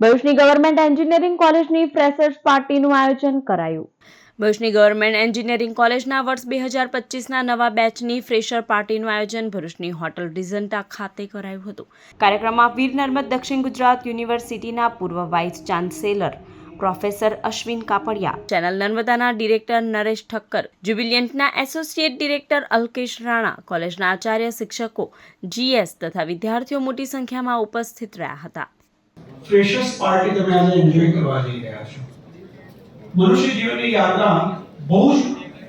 ભરૂચની government engineering કોલેજની freshers પાર્ટીનું આયોજન કરાયું. ભરૂચની ગવર્મેન્ટ એન્જિનિયરિંગ કોલેજના વર્ષ બે હજાર પચીસના નવા બેચની ફ્રેશર પાર્ટીનું આયોજન ભરૂચની હોટલ રિઝન્ટા ખાતે કરાયું હતું. કાર્યક્રમમાં વીર નર્મદ દક્ષિણ ગુજરાત યુનિવર્સિટીના પૂર્વ vice chancellor professor Ashwin Kapadia channel નર્મદાના ડિરેક્ટર નરેશ ઠક્કર જ્યુબિલિયન્ટના એસોસિએટ ડિરેક્ટર અલ્કેશ રાણા કોલેજના આચાર્ય શિક્ષકો જીએસ તથા વિદ્યાર્થીઓ મોટી સંખ્યામાં ઉપસ્થિત રહ્યા હતા. ફ્રેશર્સ પાર્ટી તમે આજે એન્જોય કરવા જઈ રહ્યા છો. મનુષ્ય જીવનની યાત્રા બહુ જ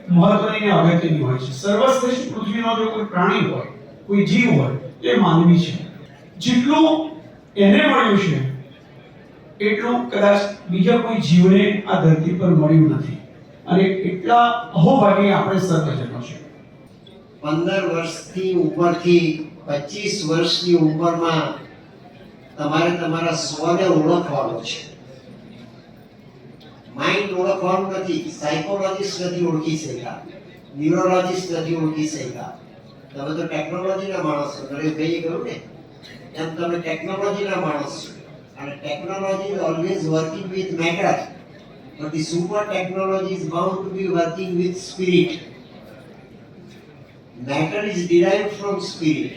મહત્વની અને અગત્યની હોય છે. સર્વશ્રેષ્ઠ પૃથ્વીનો જો કોઈ પ્રાણી હોય, કોઈ જીવ હોય એ માનવી છે. જેટલું એને મળ્યું છે, એટલું કદાચ બીજા કોઈ જીવને આ ધરતી પર મળ્યું નથી. અને એટલા અહોભાગી આપણે સર્વજનો છે પંદર વર્ષથી ઉપરથી પચીસ વર્ષની ઉંમરમાં તમારે તમારા સ્વને ઓળખવાનો છે. માઇન્ડ ઓળખવાનું નથી. સાયકોલોજીસ્ટ નથી ઓળખી શક્યા. ન્યુરોલોજીસ્ટ નથી ઓળખી શક્યા. તમે તો ટેકનોલોજીના માણસ છો. નરેશભાઈએ કહ્યું ને? એમ તમે ટેકનોલોજીના માણસ છો. અને technology always working with matter but the super technology is bound to be working with spirit. Matter is derived from spirit.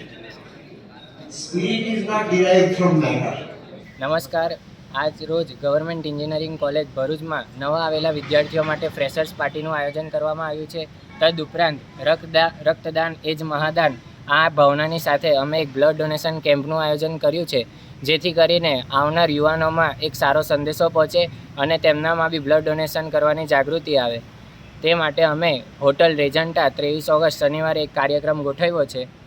નમસ્કાર. આજ રોજ ગવર્મેન્ટ એન્જિનિયરિંગ કોલેજ ભરૂચમાં નવા આવેલા વિદ્યાર્થીઓ માટે ફ્રેશર્સ પાર્ટીનું આયોજન કરવામાં આવ્યું છે. તદુપરાંત રક્તદા, રક્તદાન એ જ મહાદાન. આ ભાવનાની સાથે અમે એક બ્લડ ડોનેશન કેમ્પનું આયોજન કર્યું છે, જેથી કરીને આવનાર યુવાનોમાં એક સારો સંદેશો પહોંચે અને તેમનામાં બી બ્લડ ડોનેશન કરવાની જાગૃતિ આવે. તે માટે અમે હોટલ રેજન્ટા ત્રેવીસ ઓગસ્ટ શનિવારે એક કાર્યક્રમ ગોઠવ્યો છે.